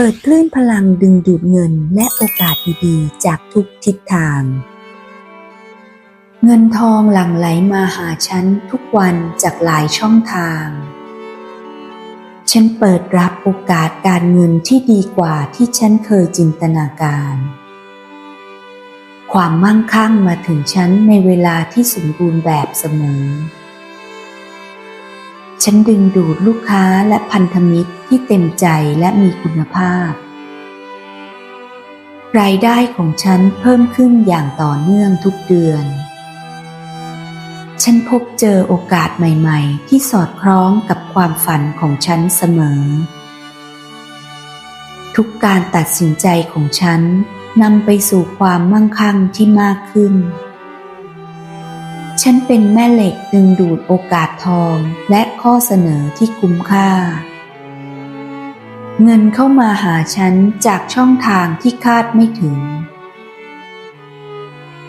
เปิดคลื่นพลังดึงดูดเงินและโอกาสดีๆ จากทุกทิศทาง เงินทองหลั่งไหลมาหาฉันทุกวันจากหลายช่องทาง ฉันเปิดรับโอกาสการเงินที่ดีกว่าที่ฉันเคยจินตนาการ ความมั่งคั่งมาถึงฉันในเวลาที่สมบูรณ์แบบเสมอ ฉันดึงดูดลูกค้าและพันธมิตรที่เต็มใจและมีคุณภาพ รายได้ของฉันเพิ่มขึ้นอย่างต่อเนื่องทุกเดือน ฉันพบเจอโอกาสใหม่ๆ ที่สอดคล้องกับความฝันของฉันเสมอ ทุกการตัดสินใจของฉันนำไปสู่ความมั่งคั่งที่มากขึ้น ฉันเป็นแม่เหล็กดึงดูดโอกาสทองและข้อเสนอที่คุ้มค่า เงินเข้ามาหาฉันจากช่องทางที่คาดไม่ถึง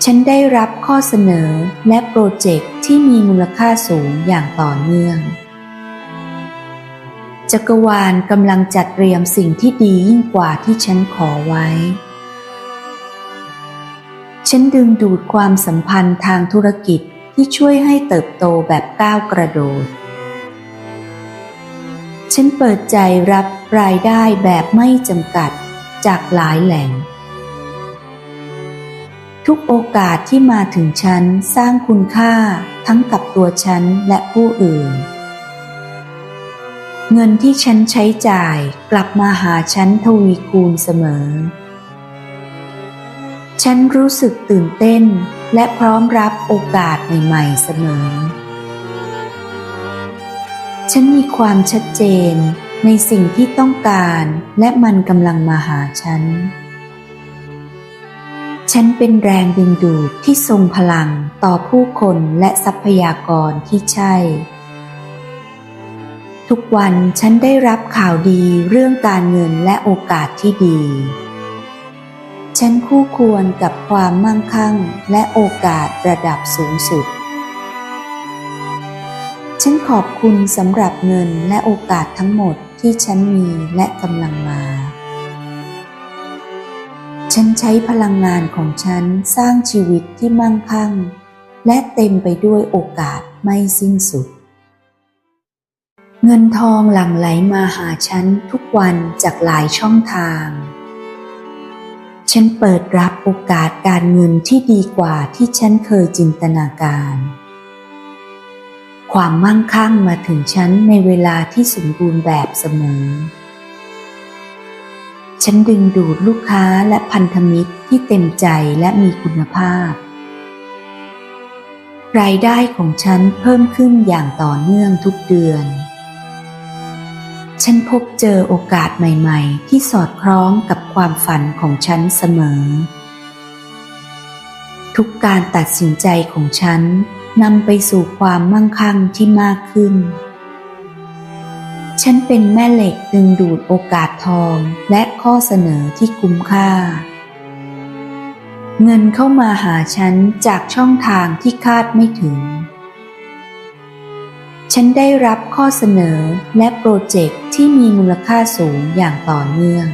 ฉันได้รับข้อเสนอและโปรเจกต์ที่มีมูลค่าสูงอย่างต่อเนื่อง จักรวาลกำลังจัดเตรียมสิ่งที่ดียิ่งกว่าที่ฉันขอไว้ฉันดึงดูดความสัมพันธ์ทางธุรกิจ ที่ช่วยให้เติบโตแบบก้าวกระโดด ฉันเปิดใจรับรายได้แบบไม่จำกัดจากหลายแหล่ง ทุกโอกาสที่มาถึงฉันสร้างคุณค่าทั้งกับตัวฉันและผู้อื่น เงินที่ฉันใช้จ่ายกลับมาหาฉันทวีคูณเสมอ ฉันรู้สึกตื่นเต้น และพร้อมรับโอกาสใหม่ๆเสมอ ฉันมีความชัดเจนในสิ่งที่ต้องการและมันกำลังมาหาฉัน ฉันเป็นแรงดึงดูดที่ทรงพลังต่อผู้คนและทรัพยากรที่ใช่ ทุกวันฉันได้รับข่าวดีเรื่องการเงินและโอกาสที่ดี ฉันคู่ควรกับความมั่งคั่งและโอกาสระดับสูงสุด ฉันขอบคุณสำหรับเงินและโอกาสทั้งหมดที่ฉันมีและกำลังมา ฉันใช้พลังงานของฉันสร้างชีวิตที่มั่งคั่ง และเต็มไปด้วยโอกาสไม่สิ้นสุด เงินทองหลั่งไหลมาหาฉันทุกวันจากหลายช่องทาง ฉันเปิดรับโอกาสการเงินที่ดีกว่าที่ฉันเคยจินตนาการ ความมั่งคั่งมาถึงฉันในเวลาที่สมบูรณ์แบบเสมอ ฉันดึงดูดลูกค้าและพันธมิตรที่เต็มใจและมีคุณภาพ รายได้ของฉันเพิ่มขึ้นอย่างต่อเนื่องทุกเดือน ฉันพบเจอโอกาสใหม่ๆ ที่สอดคล้องกับความฝันของฉันเสมอ ทุกการตัดสินใจของฉันนำไปสู่ความมั่งคั่งที่มากขึ้น ฉันเป็นแม่เหล็กดึงดูดโอกาสทองและข้อเสนอที่คุ้มค่า เงินเข้ามาหาฉันจากช่องทางที่คาดไม่ถึง ฉันได้รับข้อเสนอและโปรเจกต์ ที่มีมูลค่าสูงอย่างต่อเนื่อง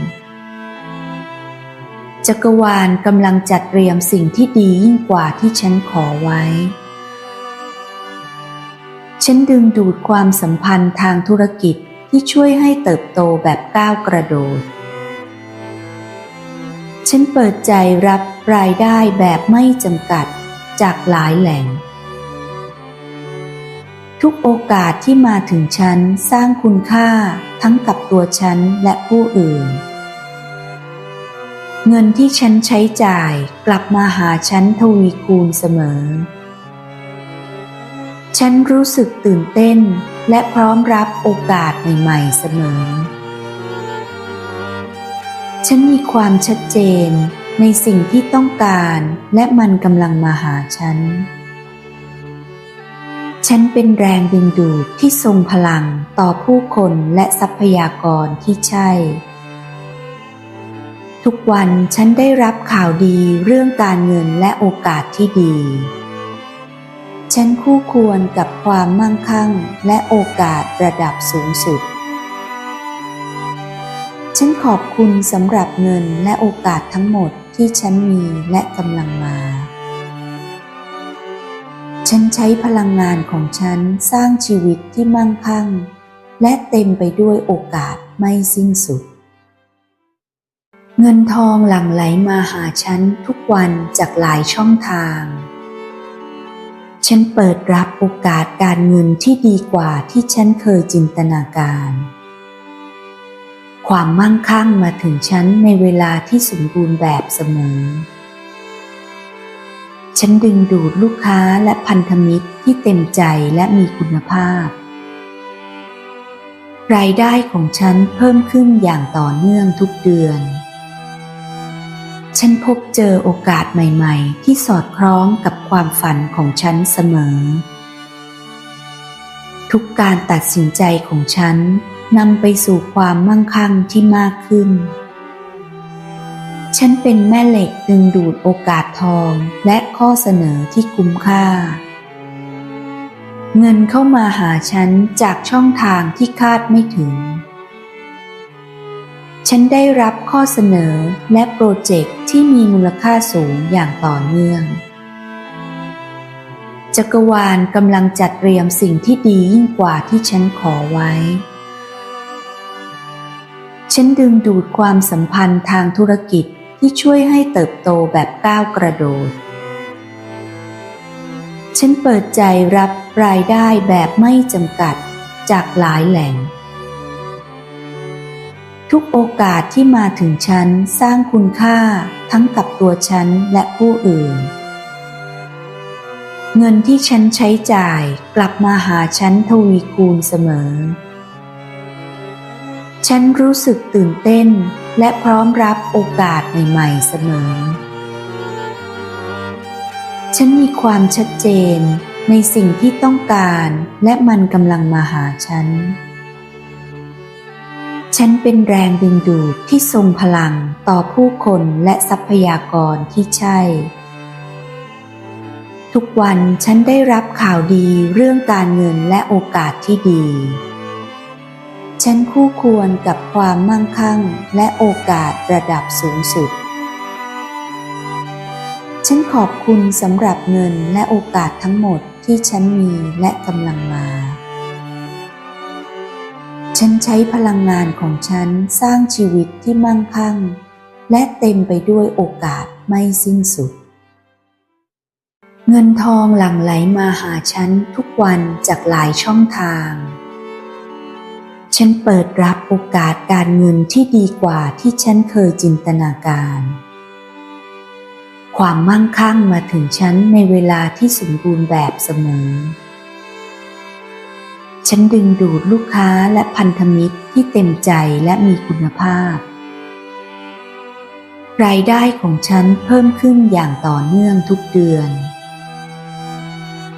จักรวาลกำลังจัดเตรียมสิ่งที่ดียิ่งกว่าที่ฉันขอไว้ ฉันดึงดูดความสัมพันธ์ทางธุรกิจที่ช่วยให้เติบโตแบบก้าวกระโดด ฉันเปิดใจรับรายได้แบบไม่จำกัดจากหลายแหล่ง ทุกโอกาสที่มาถึงฉันสร้างคุณค่าทั้งกับตัวฉันและผู้อื่น เงินที่ฉันใช้จ่ายกลับมาหาฉันทวีคูณเสมอ ฉันรู้สึกตื่นเต้นและพร้อมรับโอกาสใหม่ๆเสมอ ฉันมีความชัดเจนในสิ่งที่ต้องการและมันกำลังมาหาฉัน ฉันเป็นแรงดึงดูดที่ทรงพลังต่อผู้คนและทรัพยากรที่ใช่ ทุกวันฉันได้รับข่าวดีเรื่องการเงินและโอกาสที่ดี ฉันคู่ควรกับความมั่งคั่งและโอกาสระดับสูงสุด ฉันขอบคุณสำหรับเงินและโอกาสทั้งหมดที่ฉันมีและกำลังมา ฉันใช้พลังงานของฉันสร้างชีวิตที่มั่งคั่ง และเต็มไปด้วยโอกาสไม่สิ้นสุด เงินทองหลั่งไหลมาหาฉันทุกวันจากหลายช่องทาง ฉันเปิดรับโอกาสการเงินที่ดีกว่าที่ฉันเคยจินตนาการ ความมั่งคั่งมาถึงฉันในเวลาที่สมบูรณ์แบบเสมอ ฉันดึงดูดลูกค้าและพันธมิตรที่เต็มใจและมีคุณภาพ รายได้ของฉันเพิ่มขึ้นอย่างต่อเนื่องทุกเดือน ฉันพบเจอโอกาสใหม่ๆ ที่สอดคล้องกับความฝันของฉันเสมอ ทุกการตัดสินใจของฉันนำไปสู่ความมั่งคั่งที่มากขึ้น ฉันเป็นแม่เหล็กดึงดูดโอกาสทองและข้อเสนอที่คุ้มค่า เงินเข้ามาหาฉันจากช่องทางที่คาดไม่ถึง ฉันได้รับข้อเสนอและโปรเจกต์ที่มีมูลค่าสูงอย่างต่อเนื่อง จักรวาลกำลังจัดเตรียมสิ่งที่ดียิ่งกว่าที่ฉันขอไว้ฉันดึงดูดความสัมพันธ์ทางธุรกิจ ที่ช่วยให้เติบโตแบบก้าวกระโดด ฉันเปิดใจรับรายได้แบบไม่จำกัดจากหลายแหล่ง ทุกโอกาสที่มาถึงฉันสร้างคุณค่าทั้งกับตัวฉันและผู้อื่น เงินที่ฉันใช้จ่ายกลับมาหาฉันทวีคูณเสมอ ฉันรู้สึกตื่นเต้น และพร้อมรับโอกาสใหม่ๆเสมอ ฉันมีความชัดเจนในสิ่งที่ต้องการและมันกำลังมาหาฉัน ฉันเป็นแรงดึงดูดที่ทรงพลังต่อผู้คนและทรัพยากรที่ใช่ ทุกวันฉันได้รับข่าวดีเรื่องการเงินและโอกาสที่ดี ฉันคู่ควรกับความมั่งคั่งและโอกาสระดับสูงสุด ฉันขอบคุณสำหรับเงินและโอกาสทั้งหมดที่ฉันมีและกำลังมา ฉันใช้พลังงานของฉันสร้างชีวิตที่มั่งคั่ง และเต็มไปด้วยโอกาสไม่สิ้นสุด เงินทองหลั่งไหลมาหาฉันทุกวันจากหลายช่องทาง ฉันเปิดรับโอกาสการเงินที่ดีกว่าที่ฉันเคยจินตนาการ ความมั่งคั่งมาถึงฉันในเวลาที่สมบูรณ์แบบเสมอ ฉันดึงดูดลูกค้าและพันธมิตรที่เต็มใจและมีคุณภาพ รายได้ของฉันเพิ่มขึ้นอย่างต่อเนื่องทุกเดือน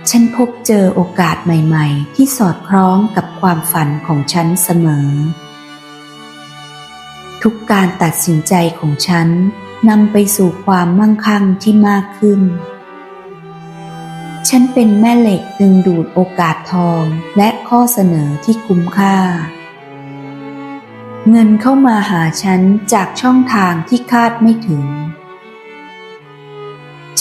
ฉันพบเจอโอกาสใหม่ๆ ที่สอดคล้องกับความฝันของฉันเสมอ ทุกการตัดสินใจของฉันนำไปสู่ความมั่งคั่งที่มากขึ้น ฉันเป็นแม่เหล็กดึงดูดโอกาสทองและข้อเสนอที่คุ้มค่า เงินเข้ามาหาฉันจากช่องทางที่คาดไม่ถึง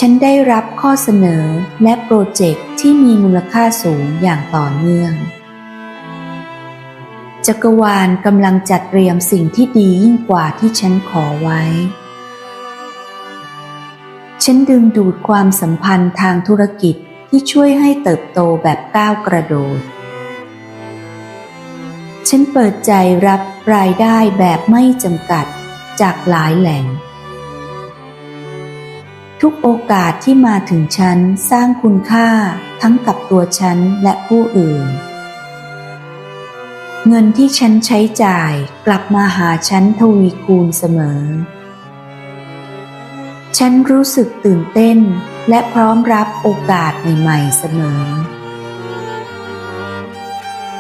ฉันได้รับข้อเสนอและโปรเจกต์ที่มีมูลค่าสูงอย่างต่อเนื่อง จักรวาลกำลังจัดเตรียมสิ่งที่ดียิ่งกว่าที่ฉันขอไว้ ฉันดึงดูดความสัมพันธ์ทางธุรกิจที่ช่วยให้เติบโตแบบก้าวกระโดด ฉันเปิดใจรับรายได้แบบไม่จำกัดจากหลายแหล่ง ทุกโอกาสที่มาถึงฉันสร้างคุณค่าทั้งกับตัวฉันและผู้อื่น เงินที่ฉันใช้จ่ายกลับมาหาฉันทวีคูณเสมอ ฉันรู้สึกตื่นเต้นและพร้อมรับโอกาสใหม่ๆเสมอ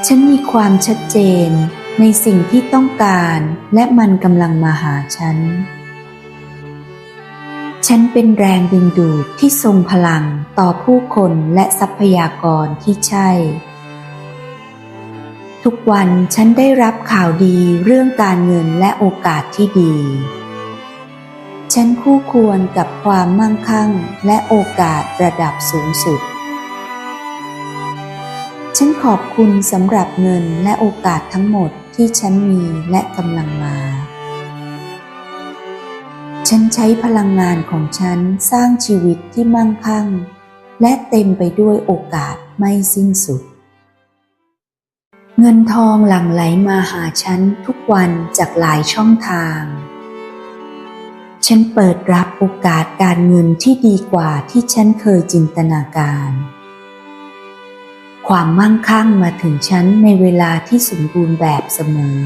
ฉันมีความชัดเจนในสิ่งที่ต้องการและมันกำลังมาหาฉัน ฉันเป็นแรงดึงดูดที่ทรงพลังต่อผู้คนและทรัพยากรที่ใช่ ทุกวันฉันได้รับข่าวดีเรื่องการเงินและโอกาสที่ดี ฉันคู่ควรกับความมั่งคั่งและโอกาสระดับสูงสุด ฉันขอบคุณสำหรับเงินและโอกาสทั้งหมดที่ฉันมีและกำลังมา ฉันใช้พลังงานของฉันสร้างชีวิตที่มั่งคั่ง และเต็มไปด้วยโอกาสไม่สิ้นสุด เงินทองหลั่งไหลมาหาฉันทุกวันจากหลายช่องทาง ฉันเปิดรับโอกาสการเงินที่ดีกว่าที่ฉันเคยจินตนาการ ความมั่งคั่งมาถึงฉันในเวลาที่สมบูรณ์แบบเสมอ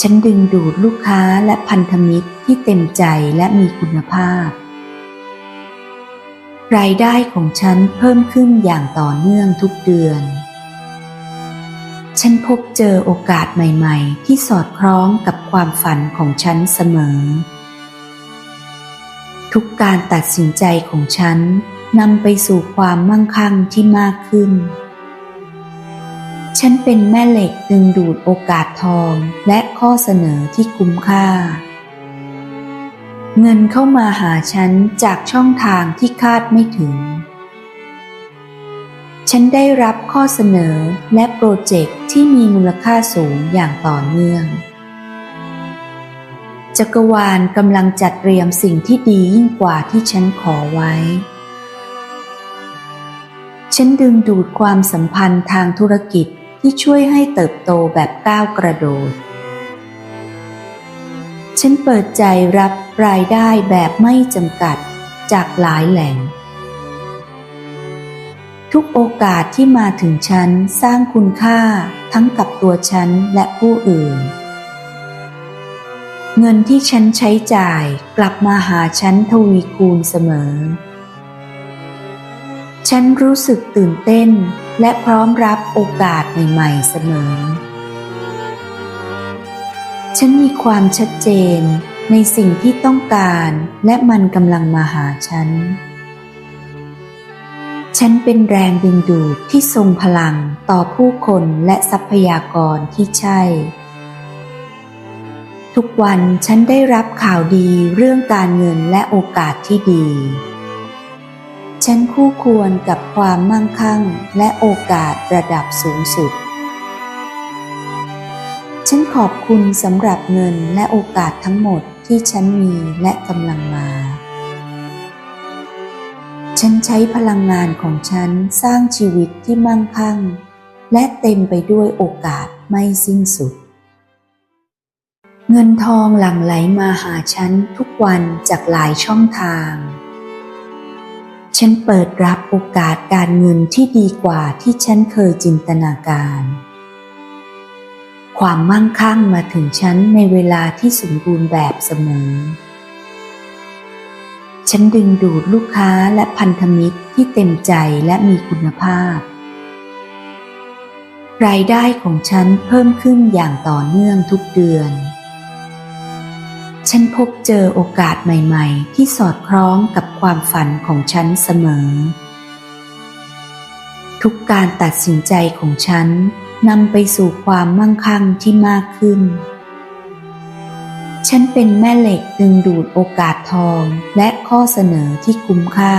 ฉันดึงดูดลูกค้าและพันธมิตรที่เต็มใจและมีคุณภาพ รายได้ของฉันเพิ่มขึ้นอย่างต่อเนื่องทุกเดือน ฉันพบเจอโอกาสใหม่ ๆ ที่สอดคล้องกับความฝันของฉันเสมอ ทุกการตัดสินใจของฉันนำไปสู่ความมั่งคั่งที่มากขึ้น ฉันเป็นแม่เหล็กดึงดูดโอกาสทองและข้อเสนอที่คุ้มค่า เงินเข้ามาหาฉันจากช่องทางที่คาดไม่ถึง ฉันได้รับข้อเสนอและโปรเจกต์ที่มีมูลค่าสูงอย่างต่อเนื่อง จักรวาลกำลังจัดเตรียมสิ่งที่ดียิ่งกว่าที่ฉันขอไว้ ฉันดึงดูดความสัมพันธ์ทางธุรกิจที่ช่วยให้เติบโตแบบก้าวกระโดด ฉันเปิดใจรับรายได้แบบไม่จำกัดจากหลายแหล่ง ทุกโอกาสที่มาถึงฉันสร้างคุณค่าทั้งกับตัวฉันและผู้อื่น เงินที่ฉันใช้จ่ายกลับมาหาฉันทวีคูณเสมอ ฉันรู้สึกตื่นเต้นและพร้อมรับโอกาสใหม่ๆเสมอ ฉันมีความชัดเจนในสิ่งที่ต้องการและมันกำลังมาหาฉัน ฉันเป็นแรงดึงดูดที่ทรงพลังต่อผู้คนและทรัพยากรที่ใช่ ทุกวันฉันได้รับข่าวดีเรื่องการเงินและโอกาสที่ดี ฉันคู่ควรกับความมั่งคั่งและโอกาสระดับสูงสุด ฉันขอบคุณสำหรับเงินและโอกาสทั้งหมดที่ฉันมีและกำลังมา ฉันใช้พลังงานของฉันสร้างชีวิตที่มั่งคั่ง และเต็มไปด้วยโอกาสไม่สิ้นสุด เงินทองหลั่งไหลมาหาฉันทุกวันจากหลายช่องทาง ฉันเปิดรับโอกาสการเงินที่ดีกว่าที่ฉันเคยจินตนาการ ความมั่งคั่งมาถึงฉันในเวลาที่สมบูรณ์แบบเสมอ ฉันดึงดูดลูกค้าและพันธมิตรที่เต็มใจและมีคุณภาพ รายได้ของฉันเพิ่มขึ้นอย่างต่อเนื่องทุกเดือน ฉันพบเจอโอกาสใหม่ ๆ ที่สอดคล้องกับความฝันของฉันเสมอ ทุกการตัดสินใจของฉันนำไปสู่ความมั่งคั่งที่มากขึ้น ฉันเป็นแม่เหล็กดึงดูดโอกาสทองและข้อเสนอที่คุ้มค่า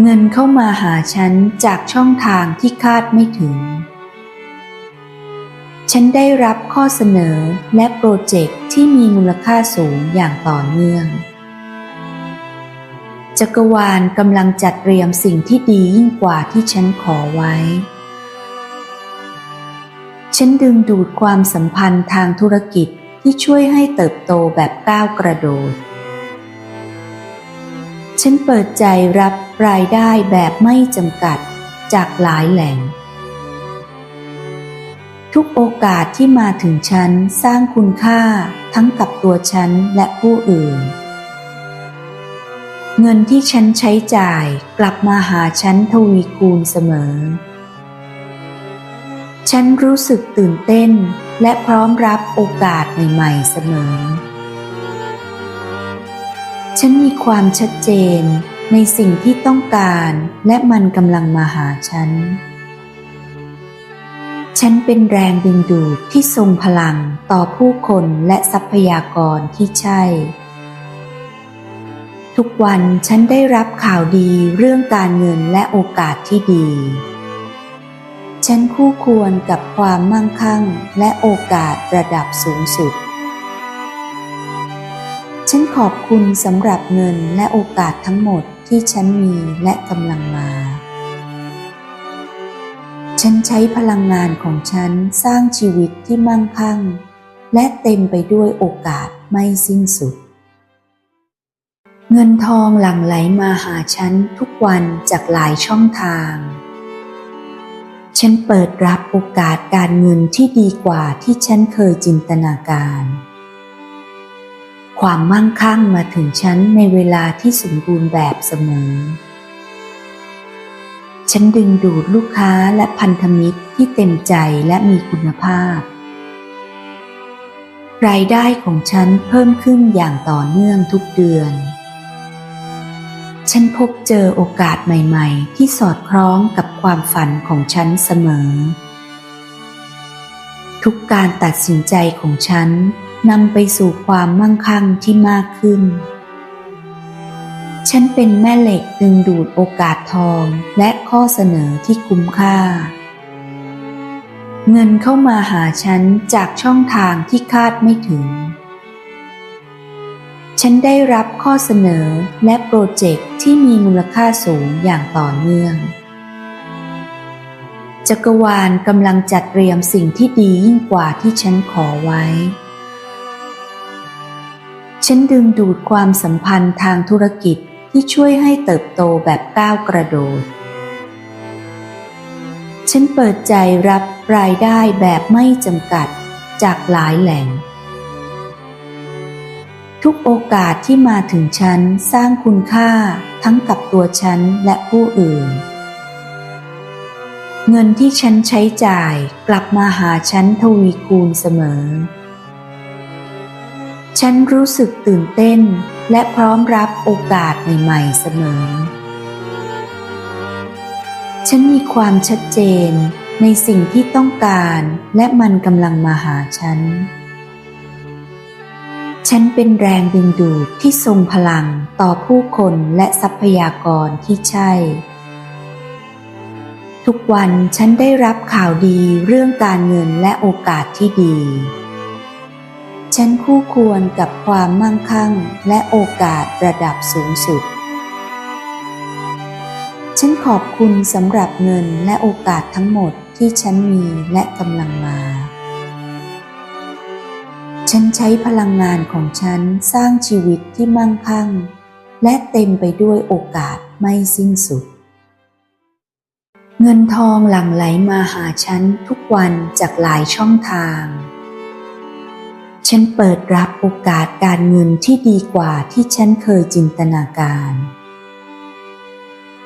เงินเข้ามาหาฉันจากช่องทางที่คาดไม่ถึง ฉันได้รับข้อเสนอและโปรเจกต์ที่มีมูลค่าสูงอย่างต่อเนื่อง จักรวาลกำลังจัดเตรียมสิ่งที่ดียิ่งกว่าที่ฉันขอไว้ ฉันดึงดูดความสัมพันธ์ทางธุรกิจที่ช่วยให้เติบโตแบบก้าวกระโดด ฉันเปิดใจรับรายได้แบบไม่จำกัดจากหลายแหล่ง ทุกโอกาสที่มาถึงฉันสร้างคุณค่าทั้งกับตัวฉันและผู้อื่น เงินที่ฉันใช้จ่ายกลับมาหาฉันทวีคูณเสมอ ฉันรู้สึกตื่นเต้นและพร้อมรับโอกาสใหม่ๆเสมอ ฉันมีความชัดเจนในสิ่งที่ต้องการและมันกำลังมาหาฉัน เป็นแรงดึงดูดที่ทรงพลังต่อผู้คนและทรัพยากรที่ใช่ ทุกวันฉันได้รับข่าวดีเรื่องการเงินและโอกาสที่ดี ฉันคู่ควรกับความมั่งคั่งและโอกาสระดับสูงสุด ฉันขอบคุณสำหรับเงินและโอกาสทั้งหมดที่ฉันมีและกำลังมา ฉันใช้พลังงานของฉันสร้างชีวิตที่มั่งคั่ง และเต็มไปด้วยโอกาสไม่สิ้นสุด เงินทองหลั่งไหลมาหาฉันทุกวันจากหลายช่องทาง ฉันเปิดรับโอกาสการเงินที่ดีกว่าที่ฉันเคยจินตนาการ ความมั่งคั่งมาถึงฉันในเวลาที่สมบูรณ์แบบเสมอ ฉันดึงดูดลูกค้าและพันธมิตรที่เต็มใจและมีคุณภาพ รายได้ของฉันเพิ่มขึ้นอย่างต่อเนื่องทุกเดือน ฉันพบเจอโอกาสใหม่ๆ ที่สอดคล้องกับความฝันของฉันเสมอ ทุกการตัดสินใจของฉันนำไปสู่ความมั่งคั่งที่มากขึ้น ฉันเป็นแม่เหล็กดึงดูดโอกาสทองและข้อเสนอที่คุ้มค่า เงินเข้ามาหาฉันจากช่องทางที่คาดไม่ถึง ฉันได้รับข้อเสนอและโปรเจกต์ที่มีมูลค่าสูงอย่างต่อเนื่อง จักรวาลกำลังจัดเตรียมสิ่งที่ดียิ่งกว่าที่ฉันขอไว้ฉันดึงดูดความสัมพันธ์ทางธุรกิจ ที่ช่วยให้เติบโตแบบก้าวกระโดด ฉันเปิดใจรับรายได้แบบไม่จำกัดจากหลายแหล่ง ทุกโอกาสที่มาถึงฉันสร้างคุณค่าทั้งกับตัวฉันและผู้อื่น เงินที่ฉันใช้จ่ายกลับมาหาฉันทวีคูณเสมอ ฉันรู้สึกตื่นเต้น และพร้อมรับโอกาสใหม่ๆเสมอ ฉันมีความชัดเจนในสิ่งที่ต้องการและมันกำลังมาหาฉัน ฉันเป็นแรงดึงดูดที่ทรงพลังต่อผู้คนและทรัพยากรที่ใช่ ทุกวันฉันได้รับข่าวดีเรื่องการเงินและโอกาสที่ดี ฉันคู่ควรกับความมั่งคั่งและโอกาสระดับสูงสุด ฉันขอบคุณสำหรับเงินและโอกาสทั้งหมดที่ฉันมีและกำลังมา ฉันใช้พลังงานของฉันสร้างชีวิตที่มั่งคั่ง และเต็มไปด้วยโอกาสไม่สิ้นสุด เงินทองหลั่งไหลมาหาฉันทุกวันจากหลายช่องทาง ฉันเปิดรับโอกาสการเงินที่ดีกว่าที่ฉันเคยจินตนาการ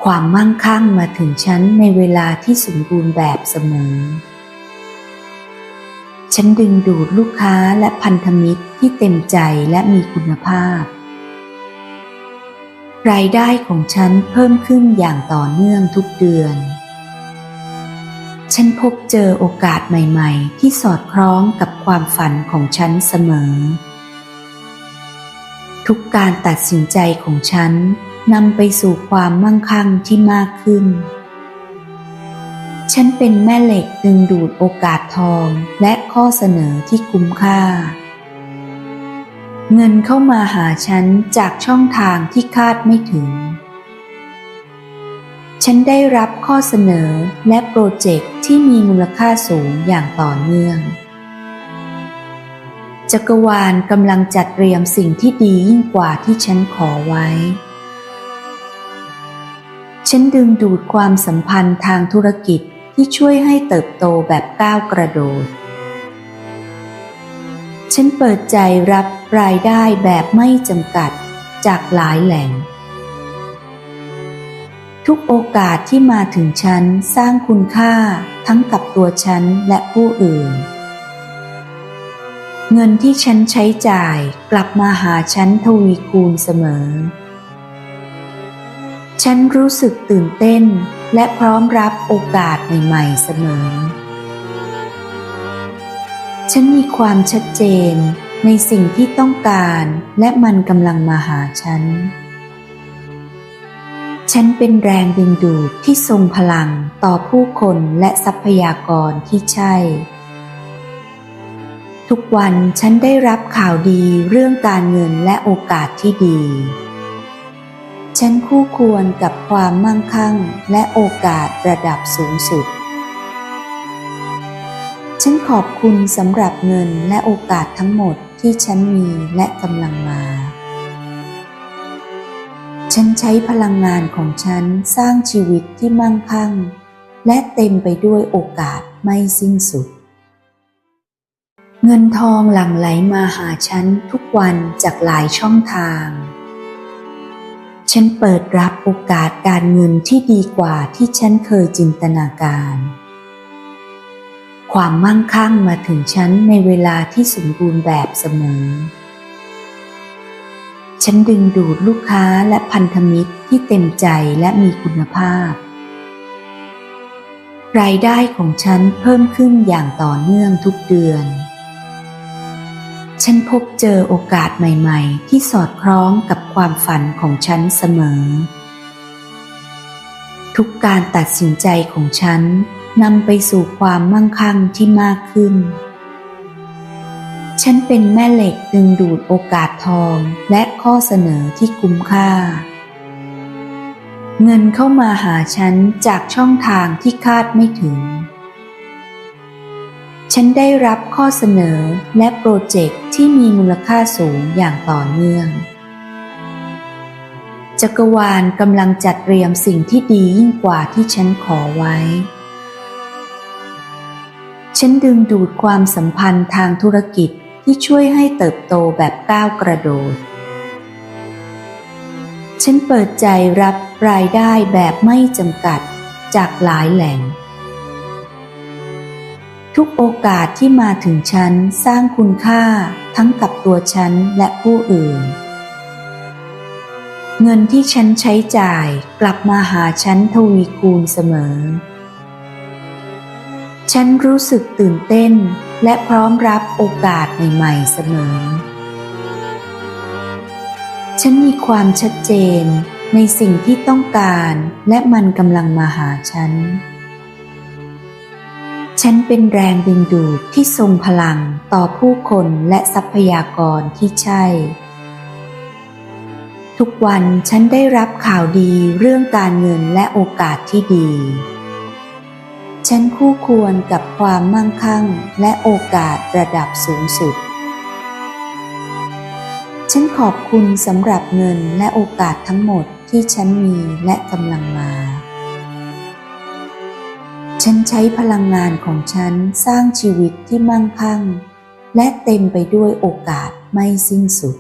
ความมั่งคั่งมาถึงฉันในเวลาที่สมบูรณ์แบบเสมอ ฉันดึงดูดลูกค้าและพันธมิตรที่เต็มใจและมีคุณภาพ รายได้ของฉันเพิ่มขึ้นอย่างต่อเนื่องทุกเดือน ฉันพบเจอโอกาสใหม่ ๆ ที่สอดคล้องกับความฝันของฉันเสมอ ทุกการตัดสินใจของฉันนำไปสู่ความมั่งคั่งที่มากขึ้น ฉันเป็นแม่เหล็กดึงดูดโอกาสทองและข้อเสนอที่คุ้มค่า เงินเข้ามาหาฉันจากช่องทางที่คาดไม่ถึง ฉันได้รับข้อเสนอและโปรเจกต์ที่มีมูลค่าสูงอย่างต่อเนื่อง จักรวาลกำลังจัดเตรียมสิ่งที่ดียิ่งกว่าที่ฉันขอไว้ ฉันดึงดูดความสัมพันธ์ทางธุรกิจที่ช่วยให้เติบโตแบบก้าวกระโดด ฉันเปิดใจรับรายได้แบบไม่จำกัดจากหลายแหล่ง ทุกโอกาสที่มาถึงฉันสร้างคุณค่าทั้งกับตัวฉันและผู้อื่น เงินที่ฉันใช้จ่ายกลับมาหาฉันทวีคูณเสมอ ฉันรู้สึกตื่นเต้นและพร้อมรับโอกาสใหม่ๆเสมอ ฉันมีความชัดเจนในสิ่งที่ต้องการและมันกำลังมาหาฉัน ฉันเป็นแรงดึงดูดที่ทรงพลังต่อผู้คนและทรัพยากรที่ใช่ ทุกวันฉันได้รับข่าวดีเรื่องการเงินและโอกาสที่ดี ฉันคู่ควรกับความมั่งคั่งและโอกาสระดับสูงสุด ฉันขอบคุณสำหรับเงินและโอกาสทั้งหมดที่ฉันมีและกำลังมา ฉันใช้พลังงานของฉันสร้างชีวิตที่มั่งคั่ง และเต็มไปด้วยโอกาสไม่สิ้นสุด เงินทองหลั่งไหลมาหาฉันทุกวันจากหลายช่องทาง ฉันเปิดรับโอกาสการเงินที่ดีกว่าที่ฉันเคยจินตนาการ ความมั่งคั่งมาถึงฉันในเวลาที่สมบูรณ์แบบเสมอ ฉันดึงดูดลูกค้าและพันธมิตรที่เต็มใจและมีคุณภาพ รายได้ของฉันเพิ่มขึ้นอย่างต่อเนื่องทุกเดือน ฉันพบเจอโอกาสใหม่ๆ ที่สอดคล้องกับความฝันของฉันเสมอ ทุกการตัดสินใจของฉันนำไปสู่ความมั่งคั่งที่มากขึ้น ฉันเป็นแม่เหล็กดึงดูดโอกาสทองและข้อเสนอที่คุ้มค่า เงินเข้ามาหาฉันจากช่องทางที่คาดไม่ถึง ฉันได้รับข้อเสนอและโปรเจกต์ที่มีมูลค่าสูงอย่างต่อเนื่อง จักรวาลกำลังจัดเตรียมสิ่งที่ดียิ่งกว่าที่ฉันขอไว้ฉันดึงดูดความสัมพันธ์ทางธุรกิจ ที่ช่วยให้เติบโตแบบก้าวกระโดด ฉันเปิดใจรับรายได้แบบไม่จำกัดจากหลายแหล่ง ทุกโอกาสที่มาถึงฉันสร้างคุณค่าทั้งกับตัวฉันและผู้อื่น เงินที่ฉันใช้จ่ายกลับมาหาฉันทวีคูณเสมอ ฉันรู้สึกตื่นเต้นและพร้อมรับโอกาสใหม่ๆเสมอ ฉันมีความชัดเจนในสิ่งที่ต้องการและมันกำลังมาหาฉัน ฉันเป็นแรงดึงดูดที่ทรงพลังต่อผู้คนและทรัพยากรที่ใช่ ทุกวันฉันได้รับข่าวดีเรื่องการเงินและโอกาสที่ดี ฉันคู่ควรกับความมั่งคั่งและโอกาสระดับสูงสุด ฉันขอบคุณสำหรับเงินและโอกาสทั้งหมดที่ฉันมีและกำลังมา ฉันใช้พลังงานของฉันสร้างชีวิตที่มั่งคั่ง และเต็มไปด้วยโอกาสไม่สิ้นสุด